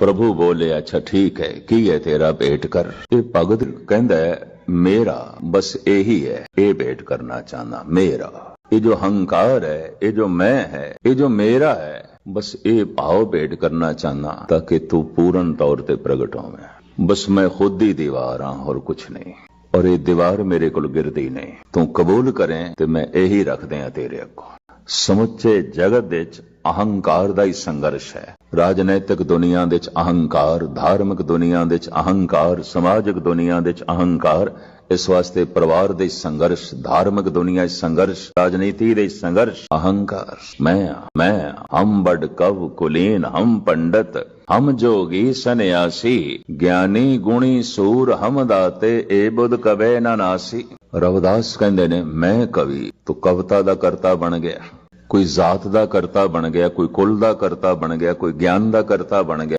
ਪ੍ਰਭੂ ਬੋਲੇ, ਅੱਛਾ ਠੀਕ ਹੈ, ਕੀ ਹੈ ਤੇਰਾ ਭੇਟ ਕਰ ਇਹ ਭਗਤ ਕਹਿੰਦਾ ਮੇਰਾ ਬਸ ਇਹੀ ਹੈ, ਇਹ ਭੇਟ ਕਰਨਾ ਚਾਹਨਾ ਮੇਰਾ। ਇਹ ਜੋ ਹੰਕਾਰ ਹੈ, ਇਹ ਜੋ ਮੈਂ ਹੈ, ਇਹ ਜੋ ਮੇਰਾ ਹੈ, ਬਸ ਇਹ ਭਾਵ ਭੇਟ ਕਰਨਾ ਚਾਹਨਾ ਤਾਂ ਕਿ ਤੂੰ ਪੂਰਨ ਤੌਰ ਤੇ ਪ੍ਰਗਟ ਹੋਵੇਂ। ਬਸ ਮੈਂ ਖੁਦ ਹੀ ਦੀਵਾਰ ਹਾਂ ਹੋਰ ਕੁਝ ਨਹੀਂ। ਔਰ ਇਹ ਦੀਵਾਰ ਮੇਰੇ ਕੋਲ ਗਿਰਦੀ ਨਹੀਂ। ਤੂੰ ਕਬੂਲ ਕਰੇ ਤੇ ਮੈਂ ਇਹੀ ਰੱਖਦੇ ਆ ਤੇਰੇ ਅੱਗੋਂ। ਸਮੁੱਚੇ ਜਗਤ ਵਿੱਚ ਅਹੰਕਾਰ ਦਾ ਹੀ ਸੰਘਰਸ਼ ਹੈ। ਰਾਜਨੈਤਿਕ ਦੁਨੀਆ ਵਿੱਚ ਅਹੰਕਾਰ, ਧਾਰਮਿਕ ਦੁਨੀਆ ਵਿੱਚ ਅਹੰਕਾਰ, ਸਮਾਜਿਕ ਦੁਨੀਆ ਵਿੱਚ ਅਹੰਕਾਰ, ਇਸ ਵਾਸਤੇ ਪਰਿਵਾਰ ਦੇ ਸੰਘਰਸ਼, ਧਾਰਮਿਕ ਦੁਨੀਆ ਵਿੱਚ ਸੰਘਰਸ਼, ਰਾਜਨੀਤੀ ਦੇ ਸੰਘਰਸ਼, ਅਹੰਕਾਰ। ਮੈਂ ਮੈਂ, ਹਮ ਬੜ ਕਵ ਕੁਲੀਨ, ਹਮ ਪੰਡਤ, ਹਮ ਜੋਗੀ ਸੰਨਿਆਸੀ, ਗਿਆਨੀ ਗੁਣੀ ਸੂਰ ਹਮ ਦਾਤੇ, ਏ ਬੁੱਧ ਕਵੇ ਨਾ ਨਾਸੀ। ਰਵਦਾਸ ਕਹਿੰਦੇ ਨੇ, ਮੈਂ ਕਵੀ, ਤੂੰ ਕਵਿਤਾ ਦਾ ਕਰਤਾ ਬਣ ਗਿਆ। ਕੋਈ ਜ਼ਾਤ ਦਾ ਕਰਤਾ ਬਣ ਗਿਆ, ਕੋਈ ਕੁਲ ਦਾ ਕਰਤਾ ਬਣ ਗਿਆ, ਕੋਈ ਗਿਆਨ ਦਾ ਕਰਤਾ ਬਣ ਗਿਆ।